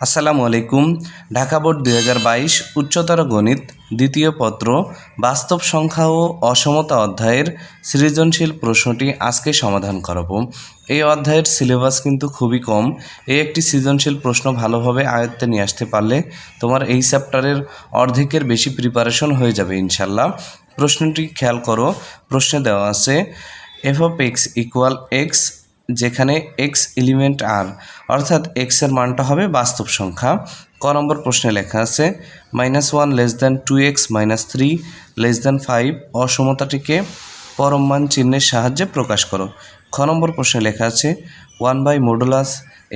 আসসালামু আলাইকুম। ঢাকা বোর্ড দুই হাজার বাইশ উচ্চতর গণিত দ্বিতীয় পত্র, বাস্তব সংখ্যা ও অসমতা অধ্যায়ের সৃজনশীল প্রশ্নটি আজকে সমাধান করাবো। এই অধ্যায়ের সিলেবাস কিন্তু খুবই কম। এই একটি সৃজনশীল প্রশ্ন ভালোভাবে আয়ত্তে নিয়ে আসতে পারলে তোমার এই চ্যাপ্টারের অর্ধেকের বেশি প্রিপারেশন হয়ে যাবে ইনশাল্লাহ প্রশ্নটি খেয়াল করো। প্রশ্নে দেওয়া আছে F of X equal X যেখানে এক্স এলিমেন্ট আর অর্থাৎ এক্সের মানটা হবে বাস্তব সংখ্যা। ক নম্বর প্রশ্নে লেখা আছে minus one less than two X minus three less than five অসমতাটিকে পরম মান চিহ্নের সাহায্যে প্রকাশ করো। খ নম্বর প্রশ্নে লেখা আছে one by modulus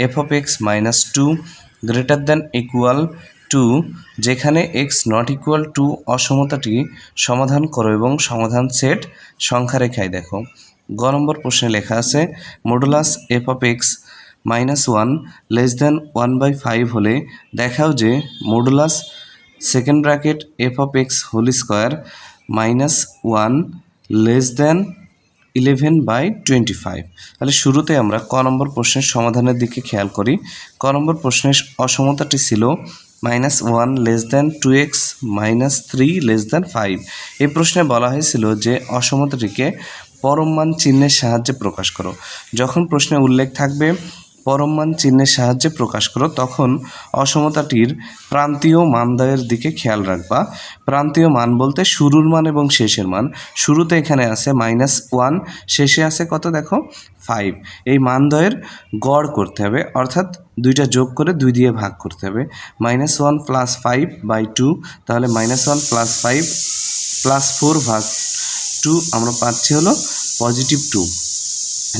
F of X minus two greater than equal to যেখানে এক্স নট ইকুয়াল টু অসমতাটি সমাধান করো এবং সমাধান সেট সংখ্যা রেখায় দেখো। গ নম্বর প্রশ্নে লেখা আছে modulus F of X minus one less than one by five হলে দেখাও যে modulus second bracket F of X whole square minus one less than eleven by twenty five তাহলে শুরুতে আমরা ক নম্বর প্রশ্নের সমাধানের দিকে খেয়াল করি। ক নম্বর প্রশ্নের অসমতাটি ছিল minus one less than two X minus three less than five এই প্রশ্নে বলা হয়েছিল যে অসমতাটিকে পরম মান চিহ্নের সাহায্যে প্রকাশ করো। যখন প্রশ্নে উল্লেখ থাকবে পরম মান চিহ্নের সাহায্যে প্রকাশ করো, তখন অসমতাটির প্রান্তীয় মানদয়ের দিকে খেয়াল রাখবা। প্রান্তীয় মান বলতে শুরুর মান এবং শেষের মান। শুরুতে এখানে আছে মাইনাস ওয়ান শেষে আছে কত দেখো? ফাইভ এই মানদয়ের গড় করতে হবে, অর্থাৎ দুইটা যোগ করে দুই দিয়ে ভাগ করতে হবে। Minus one plus five by two তাহলে minus one plus five plus four ভাগ টু আমরা পাচ্ছি হলো পজিটিভ টু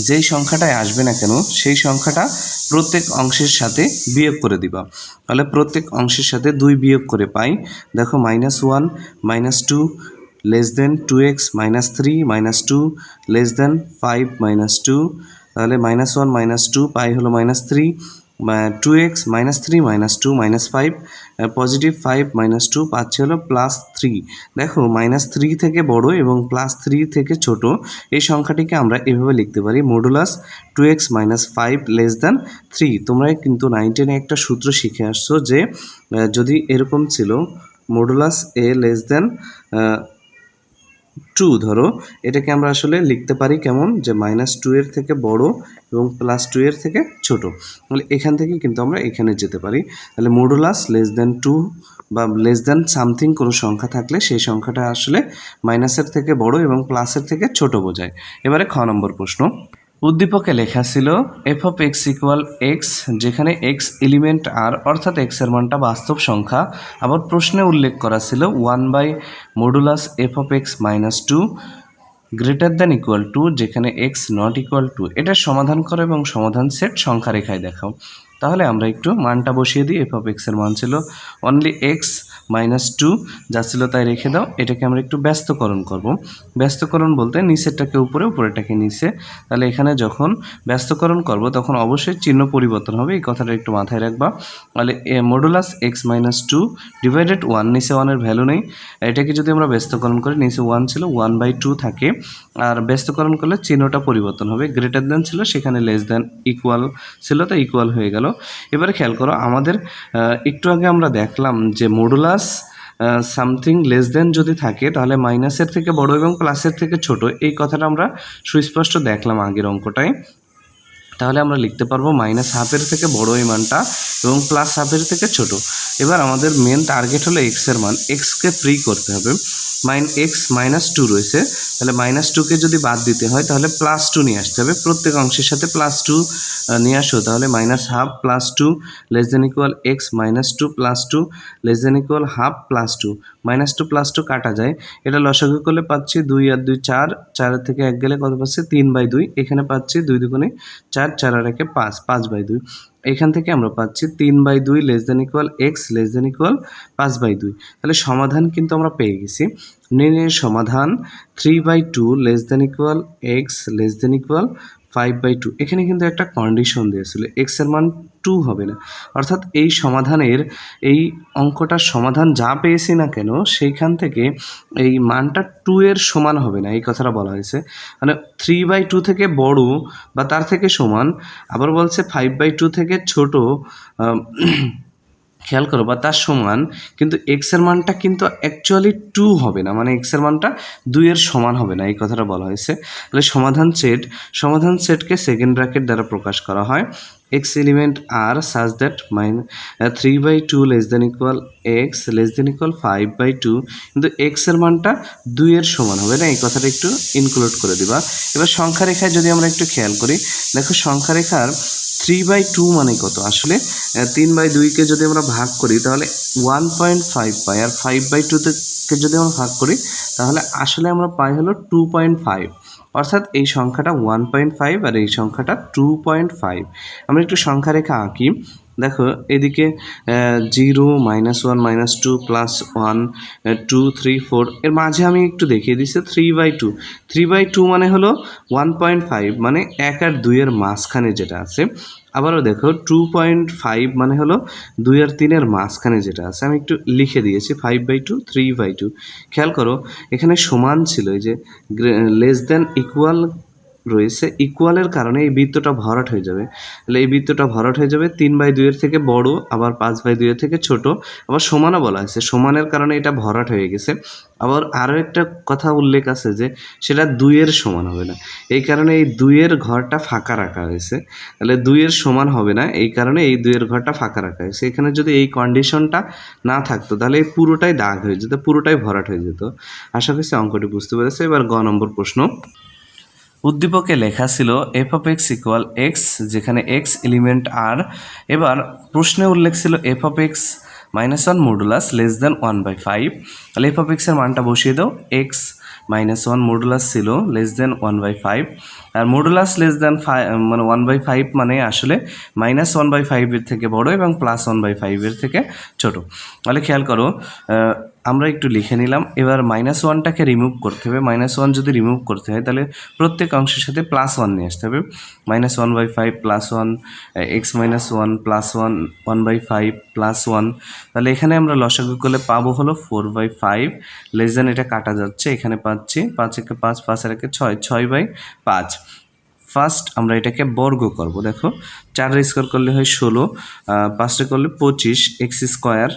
যেই সংখ্যাটায় আসবে না কেন, সেই সংখ্যাটা প্রত্যেক অংশের সাথে বিয়োগ করে দিবা। তাহলে প্রত্যেক অংশের সাথে দুই বিয়োগ করে পাই। দেখো minus one minus two less than two x minus three minus two less than five minus two তাহলে মাইনাস ওয়ান মাইনাস টু পাই হলো minus three two x minus three minus two minus five positive five minus two পাচ্ছে হলো plus three দেখো minus three থেকে বড় এবং plus three থেকে ছোট, এই সংখ্যাটিকে আমরা এভাবে লিখতে পারি modulus two x minus five less than three তোমরা কিন্তু নাইনটিনে একটা সূত্র শিখে আসছো যে যদি এরকম ছিল modulus a less than two ধরো, এটাকে আমরা আসলে লিখতে পারি কেমন? যে মাইনাস টু এর থেকে বড় এবং প্লাস টু এর থেকে ছোট। তাহলে এখান থেকে কিন্তু আমরা এখানে যেতে পারি। তাহলে মডুলাস লেস দেন টু বা লেস দেন সামথিং কোনো সংখ্যা থাকলে সেই সংখ্যাটা আসলে মাইনাসের থেকে বড় এবং প্লাসের থেকে ছোট বোঝায়। এবারে খ নম্বর প্রশ্ন। উদ্দীপকে লেখা ছিল f of x equal x যেখানে এক্স এলিমেন্ট আর অর্থাৎ এক্সের মানটা বাস্তব সংখ্যা। আবার প্রশ্নে উল্লেখ করা ছিল one by modulus f of x minus two greater than equal to যেখানে এক্স নট ইকুয়াল টু এটা সমাধান করো এবং সমাধান সেট সংখ্যা রেখায় দেখাও। তাহলে আমরা একটু মানটা বসিয়ে দিই এফ অফ এক্সের মান ছিল অনলি এক্স মাইনাস টু যা ছিল তাই রেখে দাও, এটাকে আমরা একটু ব্যস্তকরণ করব। ব্যস্তকরণ বলতে নিচেরটাকে উপরে, উপরেরটাকে নিচে। তাহলে এখানে যখন ব্যস্তকরণ করব, তখন অবশ্যই চিহ্ন পরিবর্তন হবে, এই কথাটা একটু মাথায় রাখবা। তাহলে modulus x minus two divided one নিচে ওয়ানের ভ্যালু নেই। এটাকে যদি আমরা ব্যস্তকরণ করি, নিচে ওয়ান ছিল ওয়ান বাই টু থাকে। আর ব্যস্তকরণ করলে চিহ্নটা পরিবর্তন হবে গ্রেটার দেন ছিল, সেখানে লেস দেন ইকুয়াল ছিল, তো ইকুয়াল হয়ে গেল। এবারে খেয়াল করো, আমাদের একটু আগে আমরা দেখলাম যে মডুলাস সামথিং লেস দেন যদি থাকে, তাহলে মাইনাসের থেকে বড় এবং প্লাসের থেকে ছোট, এই কথাটা আমরা সুস্পষ্ট দেখলাম আগের অঙ্কটায়। তাহলে আমরা লিখতে পারব মাইনাস হাফের থেকে বড় এই মানটা এবং প্লাস হাফের থেকে ছোট। এবার আমাদের মেন টার্গেট হলো এক্সের মান। এক্সকে ফ্রি করতে হবে। মাইন এক্স মাইনাস টু রয়েছে। তাহলে মাইনাস টুকে যদি বাদ দিতে হয়, তাহলে প্লাস টু নিয়ে আসতে হবে। প্রত্যেক অংশের সাথে প্লাস টু নিয়ে আসো। তাহলে minus half plus two less than equal x minus two plus two less than equal half plus two minus two plus two কাটা যায়। এটা লসাগু করলে পাচ্ছি দুই আর দুই চার। চারের থেকে এক গেলে কত পাচ্ছি? তিন বাই দুই। এখানে পাচ্ছি দুই দুগুণে চার। চার আর একে পাঁচ। পাঁচ বাই দুই। এখান থেকে আমরা পাচ্ছি তিন বাই দুই less than equal x less than equal পাঁচ বাই দুই। তাহলে সমাধান কিন্তু আমরা পেয়ে গেছি। নির্ণয়ের সমাধান three by two less than equal x less than equal five by two এখানে কিন্তু একটা কন্ডিশন দিয়েছিল এক্সের মান টু হবে না। অর্থাৎ এই সমাধানের, এই অঙ্কটার সমাধান যা পেয়েছি না কেন, সেইখান থেকে এই মানটা টু এর সমান হবে না, এই কথাটা বলা হয়েছে। মানে থ্রি বাই টু থেকে বড় বা তার থেকে সমান, আবার বলছে ফাইভ বাই টু থেকে ছোট খেয়াল করো বা তার সমান, কিন্তু এক্সের মানটা কিন্তু অ্যাকচুয়ালি টু হবে না। মানে এক্সের মানটা দুইয়ের সমান হবে না, এই কথাটা বলা হয়েছে। তাহলে সমাধান সেট সমাধান সেটকে সেকেন্ড ব্র্যাকেট দ্বারা প্রকাশ করা হয়। এক্স এলিমেন্ট আর such that mine three by two less than equal x less than equal five by two কিন্তু এক্সের মানটা দুইয়ের সমান হবে না, এই কথাটা একটু ইনক্লুড করে দিবা। এবার সংখ্যা রেখায় যদি আমরা একটু খেয়াল করি, দেখো সংখ্যা রেখার থ্রি বাই টু মানে কত? আসলে তিন বাই দুইকে যদি আমরা ভাগ করি, তাহলে ওয়ান পয়েন্ট ফাইভ পাই। আর ফাইভ বাই টুতে যদি আমরা ভাগ করি, তাহলে আসলে আমরা পাই হলো টু পয়েন্ট ফাইভ অর্থাৎ এই সংখ্যাটা ওয়ান পয়েন্ট ফাইভ আর এই সংখ্যাটা টু পয়েন্ট ফাইভ আমরা একটু সংখ্যা রেখা আঁকি। দেখো, এদিকে zero minus one minus two plus one two three four এর মাঝে আমি একটু দেখিয়ে দিচ্ছি three by two three by two মানে হলো ওয়ান পয়েন্ট ফাইভ মানে এক আর দুইয়ের মাঝখানে যেটা আছে। আবারও দেখো টু পয়েন্ট ফাইভ মানে হলো দুই আর তিনের মাঝখানে যেটা আছে। আমি একটু লিখে দিয়েছি five by two three by two খেয়াল করো, এখানে সমান ছিল, এই যে লেস দেন ইকুয়াল রয়েছে ইকুয়ালের কারণে এই বৃত্তটা ভরাট হয়ে যাবে। তাহলে এই বৃত্তটা ভরাট হয়ে যাবে তিন বাই দুইয়ের থেকে বড়, আবার পাঁচ বাই দুইয়ের থেকে ছোট, আবার সমানও বলা হয়েছে। সমানের কারণে এটা ভরাট হয়ে গেছে। আবার আরও একটা কথা উল্লেখ আছে যে, সেটা দুইয়ের সমান হবে না। এই কারণে এই দুইয়ের ঘরটা ফাঁকা রাখা হয়েছে। তাহলে দুইয়ের সমান হবে না, এই কারণে এই দুইয়ের ঘরটা ফাঁকা রাখা হয়েছে। এখানে যদি এই কন্ডিশনটা না থাকতো, তাহলে এই পুরোটাই দাগ হয়ে যেত, পুরোটাই ভরাট হয়ে যেত। আশা করছি অঙ্কটি বুঝতে পেরেছে। এবার গ নম্বর প্রশ্ন। উদ্দীপকে লেখা ছিল f of x equal x যেখানে এক্স এলিমেন্ট আর এবার প্রশ্নে উল্লেখ ছিল f of x minus one modulus less than one by five তাহলে এফ অফ এক্সের মানটা বসিয়ে দাও এক্স মাইনাস ওয়ান মডুলাস ছিল less than one by five R modulus less than five মানে ওয়ান বাই ফাইভ মানে আসলে মাইনাস ওয়ান বাই ফাইভের থেকে বড় এবং প্লাস ওয়ান বাই ফাইভের থেকে ছোট। তাহলে খেয়াল করো আমরা একটু লিখে নিলাম। এবার মাইনাস ওয়ানটাকে রিমুভ করতে হবে। মাইনাস ওয়ান যদি রিমুভ করতে হয়, তাহলে প্রত্যেক অংশের সাথে প্লাস ওয়ান নিয়ে আসতে হবে। Minus one by five plus one x minus one plus one one by five plus one তাহলে এখানে আমরা লসাগু করলে পাবো হলো four by five less than এটা কাটা যাচ্ছে। এখানে পাচ্ছি পাঁচ একে পাঁচ পাঁচ একে ছয় ছয় বাই পাঁচ। ফার্স্ট আমরা এটাকে বর্গ করব, দেখো। চার স্কোয়ার করলে হয় ষোলো পাঁচটা করলে পঁচিশ এক্স স্কোয়ার,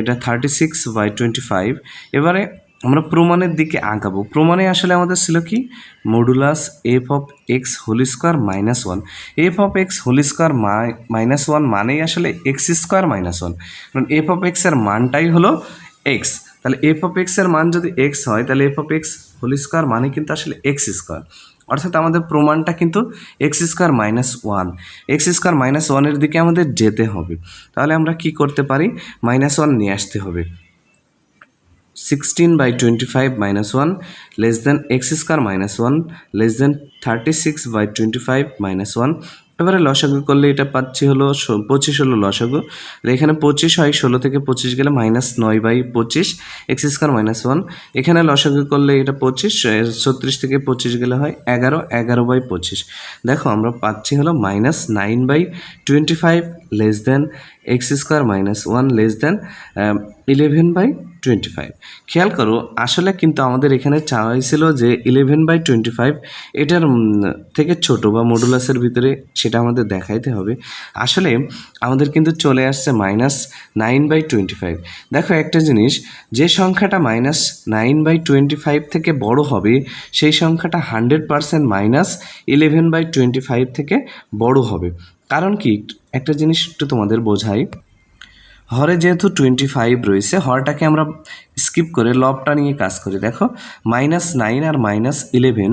এটা thirty six by twenty five এবারে আমরা প্রমাণের দিকে আগাবো। প্রমাণে আসলে আমাদের ছিল কি? Modulus f of x whole square minus one f of x whole square minus one মানেই আসলে এক্স স্কোয়ার মাইনাস ওয়ান কারণ এফ অফ এক্সের মানটাই হলো এক্স তাহলে এফ অফ এক্সের মান যদি এক্স হয়, তাহলে f of x whole square মানে কিন্তু আসলে এক্স স্কোয়ার অর্থাৎ আমাদের প্রমাণটা কিন্তু x square minus one x square minus ওয়ানের দিকে আমাদের যেতে হবে। তাহলে আমরা কি করতে পারি? মাইনাস ওয়ান নিয়ে আসতে হবে। Sixteen by twenty five minus one less than x square minus one less than thirty six by twenty five minus one এবারে লসাগু করলে এটা পাচ্ছি হলো পঁচিশ হলো লসাগু। এখানে পঁচিশ হয়, ষোলো থেকে পঁচিশ গেলে মাইনাস নয় বাই পঁচিশ এক্স স্কোয়ার মাইনাস ওয়ান এখানে লসাগু করলে এটা পঁচিশ ছত্রিশ থেকে পঁচিশ গেলে হয় এগারো এগারো বাই পঁচিশ। দেখো আমরা পাচ্ছি হলো minus nine by twenty five less than x square minus one less than eleven by twenty five খেয়াল করো, আসলে কিন্তু আমাদের এখানে চাওয়া হয়েছিল যে ইলেভেন বাই টোয়েন্টি ফাইভ এটার থেকে ছোট বা মডুলাসের ভিতরে সেটা আমাদের দেখাইতে হবে। আসলে আমাদের কিন্তু চলে আসছে minus nine by twenty five দেখো একটা জিনিস, যে সংখ্যাটা minus nine by twenty five থেকে বড় হবে, সেই সংখ্যাটা hundred percent minus eleven by twenty five থেকে বড় হবে। কারণ কি? একটা জিনিস একটু তোমাদের বোঝাই। হরে যেহেতু টোয়েন্টি ফাইভ রয়েছে, হরটাকে আমরা স্কিপ করে লবটা নিয়ে কাজ করি। দেখো মাইনাস নাইন আর মাইনাস ইলেভেন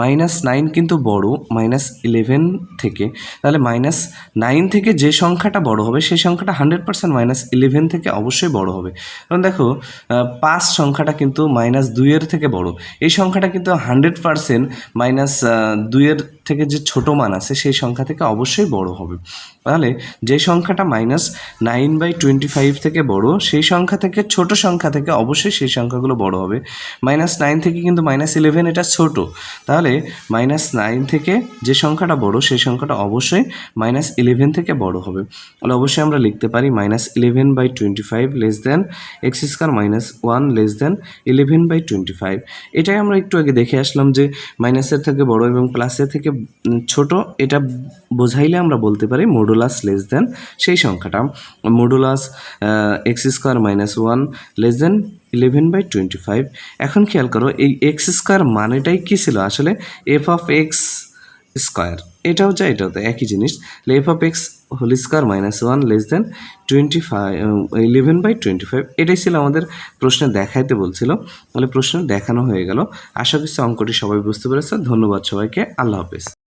মাইনাস নাইন কিন্তু বড় মাইনাস ইলেভেন থেকে, তাহলে মাইনাস নাইন থেকে যে সংখ্যাটা বড় হবে, সেই সংখ্যাটা হান্ড্রেড পার্সেন্ট মাইনাস ইলেভেন থেকে অবশ্যই বড় হবে। কারণ দেখো পাঁচ সংখ্যাটা কিন্তু মাইনাস দুইয়ের থেকে বড়। এই সংখ্যাটা কিন্তু হান্ড্রেড পার্সেন্ট মাইনাস দুইয়ের থেকে যে ছোট মান আছে, সেই সংখ্যা থেকে অবশ্যই বড় হবে। তাহলে যে সংখ্যাটা minus nine by twenty five থেকে বড়, সেই সংখ্যা থেকে, ছোট সংখ্যা থেকে অবশ্যই সেই সংখ্যাগুলো বড় হবে। মাইনাস নাইন থেকে কিন্তু মাইনাস ইলেভেন এটা ছোট। তাহলে মাইনাস নাইন থেকে যে সংখ্যাটা বড়, সেই সংখ্যাটা অবশ্যই মাইনাস ইলেভেন থেকে বড় হবে। তাহলে অবশ্যই আমরা লিখতে পারি minus eleven by twenty five less than x square minus one less than eleven by twenty five এটাই আমরা একটু আগে দেখে আসলাম যে মাইনাসের থেকে বড় এবং প্লাসের থেকে ছোট, এটা বোঝাইলে আমরা বলতে পারি মডুলাস লেস দেন সেই সংখ্যাটা। Modulus x square minus one less than eleven by twenty five এখন খেয়াল করো, এই এক্স স্কোয়ার মানেটাই কী ছিল? আসলে এফ অফ এক্স স্কোয়ার এটাও যা এটাও তো একই জিনিস। F of x whole square minus one less than twenty five eleven by twenty five এটাই ছিল আমাদের প্রশ্নে দেখাইতে বলছিল। তাহলে প্রশ্ন দেখানো হয়ে গেল। আশা করছি অঙ্কটি সবাই বুঝতে পেরেছে। ধন্যবাদ সবাইকে। আল্লাহ হাফেজ।